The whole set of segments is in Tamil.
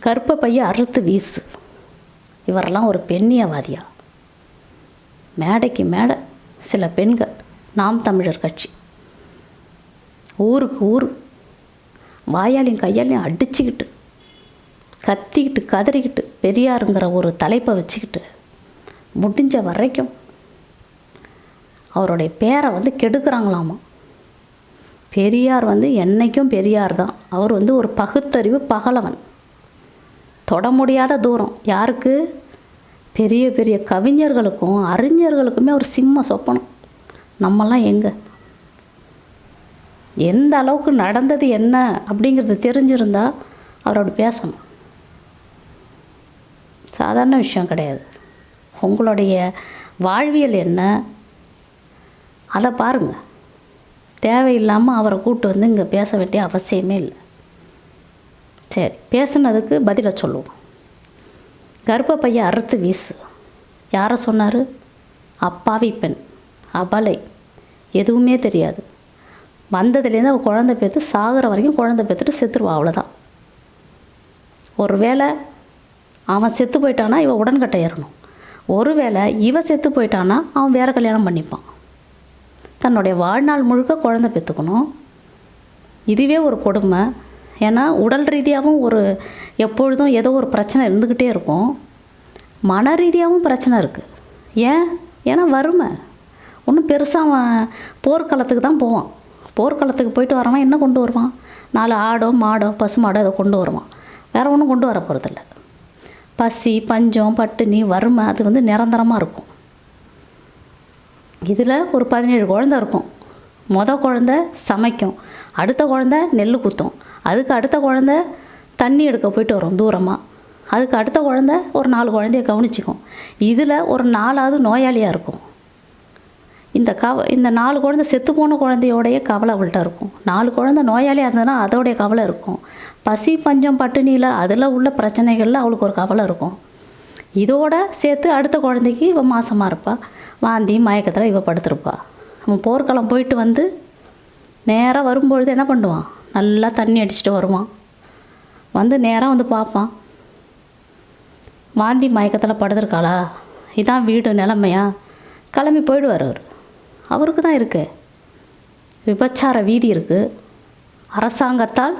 கருப்பை பைய அறுத்து வீசு. இவரெல்லாம் ஒரு பெண்ணியவாதியா? மேடைக்கு மேடை சில பெண்கள் நாம் தமிழர் கட்சி. ஊருக்கு ஊர் வாயாலையும் கையாலையும் அடிச்சுக்கிட்டு கத்திக்கிட்டு கதறிக்கிட்டு பெரியாருங்கிற ஒரு தலைப்பை வச்சுக்கிட்டு முடிஞ்ச வரைக்கும் அவருடைய பேரை வந்து கெடுக்கிறாங்களாமா? பெரியார் வந்து என்னைக்கும் பெரியார் தான். அவர் வந்து ஒரு பகுத்தறிவு பகலவன். தொட முடியாத தூரம். யாருக்கு? பெரிய பெரிய கவிஞர்களுக்கும் அறிஞர்களுக்குமே ஒரு சிம்ம சொப்பனம். நம்மலாம் எங்கே? எந்த அளவுக்கு நடந்தது என்ன அப்படிங்கிறது தெரிஞ்சிருந்தா அவரோட பேசணும். சாதாரண விஷயம் கிடையாது. உங்களுடைய வாழ்வியல் என்ன? அதை பாருங்கள் தேவையில்லாமல் அவரை கூப்பிட்டு வந்து இங்கே பேச வேண்டிய அவசியமே இல்லை. சரி பேசுனதுக்கு பதிலை சொல்லுவோம். கர்ப்ப பையன் அறுத்து வீசு. யாரை சொன்னார்? அப்பாவி பெண் அபலை எதுவுமே தெரியாது. வந்ததுலேருந்து அவள் குழந்தை பெற்று சாகிற வரைக்கும் குழந்தை பெற்றுட்டு செத்துருவா அவ்வளோதான் ஒரு வேளை அவன் செத்து போயிட்டானா இவன் உடன்கட்டை ஏறணும். ஒரு வேளை இவன் செத்து போயிட்டானா அவன் வேற கல்யாணம் பண்ணிப்பான். தன்னுடைய வாழ்நாள் முழுக்க குழந்தை பெற்றுக்கணும் இதுவே ஒரு கொடுமை. ஏன்னா உடல் ரீதியாகவும் ஒரு எப்பொழுதும் ஏதோ ஒரு பிரச்சனை இருந்துக்கிட்டே இருக்கும். மன ரீதியாகவும் பிரச்சனை இருக்குது ஏன்? ஏன்னா வறுமை. ஒன்றும் பெருசாக அவன் போர்க்களத்துக்கு தான் போவான். போர்க்களத்துக்கு போயிட்டு வரவன் என்ன கொண்டு வருவான்? நாலு ஆடோ மாடோ பசு மாடோ அதை கொண்டு வருவான். வேறு ஒன்றும் கொண்டு வர போகிறதில்ல பசி பஞ்சம் பட்டினி வறுமை அது வந்து நிரந்தரமாக இருக்கும். இதில் ஒரு பதினேழு குழந்த இருக்கும். மொதல் குழந்த சமைக்கும். அடுத்த குழந்த நெல் குத்தும். அதுக்கு அடுத்த குழந்த தண்ணி எடுக்க போயிட்டு வரும் தூரமாக அதுக்கு அடுத்த குழந்த ஒரு நாலு குழந்தைய கவனிச்சிக்கும். இதில் ஒரு நாலாவது நோயாளியாக இருக்கும். இந்த கவ இந்த நாலு குழந்தை செத்து போன குழந்தையோடைய கவலை அவள்கிட்ட இருக்கும். நாலு குழந்தை நோயாளியாக இருந்ததுன்னா அதோடைய கவலை இருக்கும். பசி பஞ்சம் பட்டினியில் அதில் உள்ள பிரச்சனைகளில் அவளுக்கு ஒரு கவலை இருக்கும். இதோட சேர்த்து அடுத்த குழந்தைக்கு இவள் மாசமாக இருப்பா. வாந்தி மயக்கத்தில் இவள் படுத்துருப்பா. அவன் போர்க்களம் போயிட்டு வந்து நேராக வரும்பொழுது என்ன பண்ணுவான்? நல்லா தண்ணி அடிச்சுட்டு வருவான். வந்து நேராக வந்து பார்ப்பான். வாந்தி மயக்கத்தில் படுத்திருக்காளா? இதான் வீடு நிலமையா? கிளம்பி போயிடுவார் அவர். அவருக்கு தான் இருக்கு. விபச்சார வீதி இருக்குது அரசாங்கத்தால்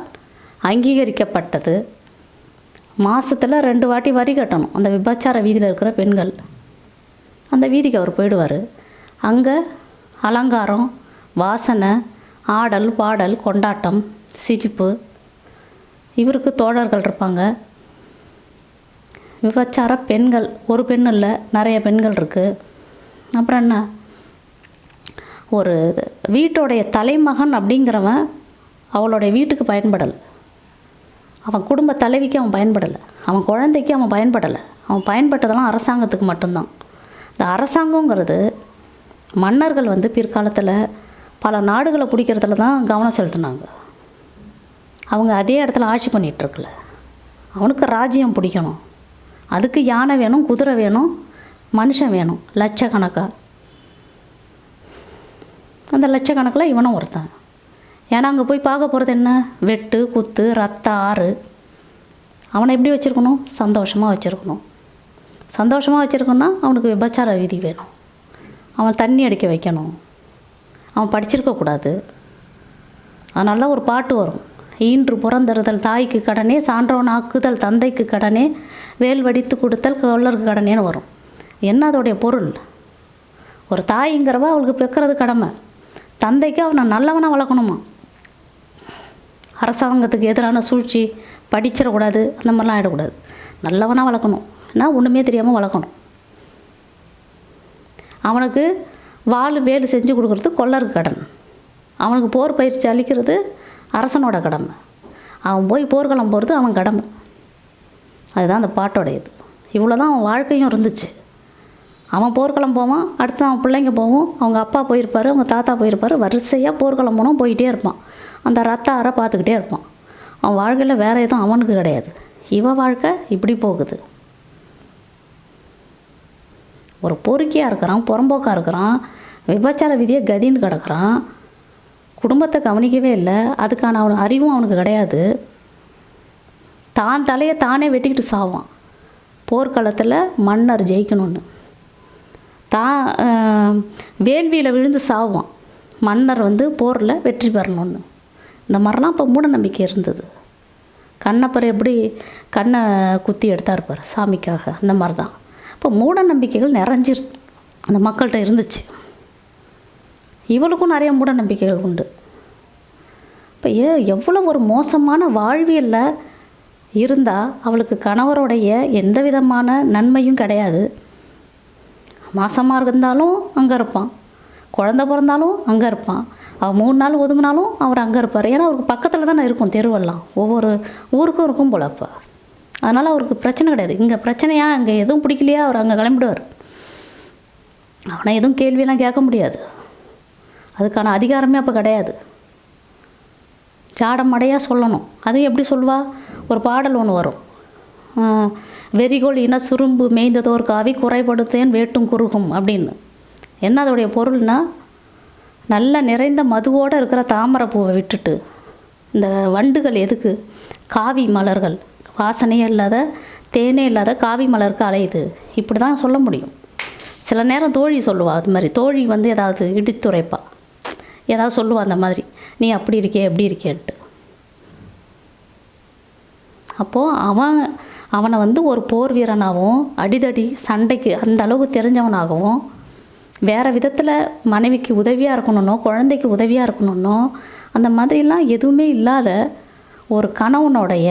அங்கீகரிக்கப்பட்டது. மாதத்தில் ரெண்டு வாட்டி வரி கட்டணும். அந்த விபச்சார வீதியில் இருக்கிற பெண்கள். அந்த வீதிக்கு அவர் போயிடுவார். அங்கே அலங்காரம் வாசனை ஆடல் பாடல் கொண்டாட்டம் சிரிப்பு. இவருக்கு தோழர்கள் இருப்பாங்க. விபச்சார பெண்கள் ஒரு பெண் இல்லை நிறைய பெண்கள் இருக்குது அப்புறம் என்ன? ஒரு வீட்டோடைய தலைமகன் அப்படிங்கிறவன் அவளுடைய வீட்டுக்கு பயன்படலை. அவன் குடும்ப தலைவிக்கு அவன் பயன்படலை. அவன் குழந்தைக்கு அவன் பயன்படலை. அவன் பயன்பட்டதெல்லாம் அரசாங்கத்துக்கு மட்டும்தான். இந்த அரசாங்கங்கிறது மன்னர்கள் வந்து பிற்காலத்தில் பல நாடுகளை பிடிக்கிறதுல தான் கவனம் செலுத்தினாங்க. அவங்க அதே இடத்துல ஆட்சி பண்ணிகிட்டு அவனுக்கு ராஜ்யம் பிடிக்கணும். அதுக்கு யானை வேணும் குதிரை வேணும் மனுஷன் வேணும் லட்சக்கணக்காக அந்த லட்சக்கணக்கில் இவனும் ஒருத்தன். ஏன்னா அங்கே போய் பார்க்க போகிறது என்ன? வெட்டு குத்து ரத்த ஆறு. அவனை எப்படி வச்சுருக்கணும்? சந்தோஷமாக வச்சுருக்கணும். சந்தோஷமாக வச்சுருக்கணும்னா அவனுக்கு விபச்சார விதி வேணும். அவன் தண்ணி அடிக்க வைக்கணும். அவன் படிச்சிருக்கக்கூடாது. அதனால தான் ஒரு பாட்டு வரும். ஈன்று புறந்தறுதல் தாய்க்கு கடனே சான்றோன் ஆக்குதல் தந்தைக்கு கடனே வேல் வடித்து கொடுத்தல் கொள்ளருக்கு கடனேன்னு வரும். என்ன அதோடைய பொருள்? ஒரு தாய்ங்கிறவ அவளுக்கு பெக்கிறது கடமை. தந்தைக்கு அவனை நல்லவனாக வளர்க்கணுமா? அரசாங்கத்துக்கு எதிரான சூழ்ச்சி படிச்சிடக்கூடாது அந்த மாதிரிலாம் ஆகிடக்கூடாது நல்லவனாக வளர்க்கணும். நான் ஒன்றுமே தெரியாமல் வளர்க்கணும். அவனுக்கு வாள் வேலு செஞ்சு கொடுக்குறது கொள்ளருக்கு கடன். அவனுக்கு போர் பயிற்சி அளிக்கிறது அரசனோட கடமை. அவன் போய் போர்க்களம் போகிறது அவன் கடமை. அதுதான் அந்த பாட்டோட இது இவ்வளோ தான் அவன் வாழ்க்கையும் இருந்துச்சு. அவன் போர்க்களம் போவான் அடுத்து அவன் பிள்ளைங்க போவோம் அவங்க அப்பா போயிருப்பார் அவங்க தாத்தா போயிருப்பார் வரிசையாக போர்க்களம் போனோம் போயிட்டே இருப்பான். அந்த ரத்த அற பார்த்துக்கிட்டே இருப்பான். அவன் வாழ்க்கையில் வேறு எதுவும் அவனுக்கு கிடையாது. இவ வாழ்க்கை இப்படி போகுது. ஒரு பொறுக்கியாக இருக்கிறான் புறம்போக்காக இருக்கிறான் விபச்சார விதியை கதின்னு கிடக்குறான். குடும்பத்தை கவனிக்கவே இல்லை. அதுக்கான அவன் அறிவும் அவனுக்கு கிடையாது. தான் தலையை தானே வெட்டிக்கிட்டு சாவான். போர்க்களத்தில் மன்னர் ஜெயிக்கணும்னு. தான் வேள்வியில் விழுந்து சாவான். மன்னர் வந்து போரில் வெற்றி பெறணும்னு. இந்த மாதிரிலாம் இப்போ மூட நம்பிக்கை இருந்தது. கண்ணப்பர் எப்படி கண்ணை குத்தி எடுத்தார் சாமிக்காக. அந்த மாதிரி தான் இப்போ மூட நம்பிக்கைகள் நிறைஞ்சிரு அந்த மக்கள்கிட்ட இருந்துச்சு. இவளுக்கும் நிறைய மூட நம்பிக்கைகள் உண்டு. இப்போ எவ்வளோ ஒரு மோசமான வாழ்வியலில் இருந்தால் அவளுக்கு கணவருடைய எந்த விதமான நன்மையும் கிடையாது. மாசமாக இருந்தாலும் அங்கே இருப்பான். குழந்த பிறந்தாலும் அங்கே இருப்பான். அவள் மூணு நாள் ஒதுங்கினாலும் அவர் அங்கே இருப்பார். ஏன்னா அவருக்கு பக்கத்தில் தானே இருக்கும் தெருவெல்லாம். ஒவ்வொரு ஊருக்கும் இருக்கும் போல அப்போ. அதனால் அவருக்கு பிரச்சனை கிடையாது. இங்கே பிரச்சனையா அங்கே எதுவும் பிடிக்கலையா அவர் அங்கே கிளம்பிடுவார். அவனை எதுவும் கேள்வியெல்லாம் கேட்க முடியாது. அதுக்கான அதிகாரமே அப்போ கிடையாது. ஜாடமடையாக சொல்லணும். அது எப்படி சொல்வா? ஒரு பாடல் ஒன்று வரும். வெறிகோள் இன சுரும்பு மேய்ந்ததோர் காவி குறைபடுத்தேன் வேட்டும் குறுகும் அப்படின்னு. என்ன அதோடைய பொருள்னா நல்ல நிறைந்த மதுவோடு இருக்கிற தாமரை பூவை விட்டுட்டு இந்த வண்டுகள் எதுக்கு? காவி மலர்கள். வாசனையே இல்லாத தேனே இல்லாத காவி மலருக்கு அலையுது. இப்படி தான் சொல்ல முடியும். சில நேரம் தோழி சொல்லுவாள் அது மாதிரி. தோழி வந்து ஏதாவது இடித்துரைப்பா. ஏதாவது சொல்லுவாள் அந்த மாதிரி. நீ அப்படி இருக்கே எப்படி இருக்கேன்ட்டு அப்போது அவன் அவனை வந்து ஒரு போர் வீரனாகவும் அடிதடி சண்டைக்கு அந்த அளவுக்கு தெரிஞ்சவனாகவும் வேறு விதத்தில் மனைவிக்கு உதவியாக இருக்கணும்னோ குழந்தைக்கு உதவியாக இருக்கணும்னோ அந்த மாதிரிலாம் எதுவுமே இல்லாத ஒரு கணவனுடைய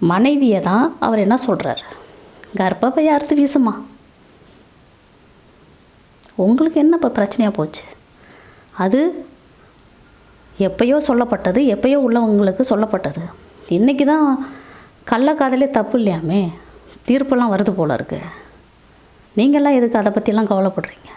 மனைவியை தான் அவர் என்ன சொல்கிறார் கர்ப்பப்பை அறுத்து வீசுமா? உங்களுக்கு என்ன இப்போ பிரச்சனையாக போச்சு? அது எப்பயோ சொல்லப்பட்டது எப்பயோ உள்ளவங்களுக்கு சொல்லப்பட்டது. இன்றைக்கி தான் கள்ளக்காதலே தப்பு இல்லையாமே? தீர்ப்பெல்லாம் வருது போல இருக்குது நீங்கள்லாம் எதுக்கு அதை பற்றிலாம் கவலைப்படுறீங்க?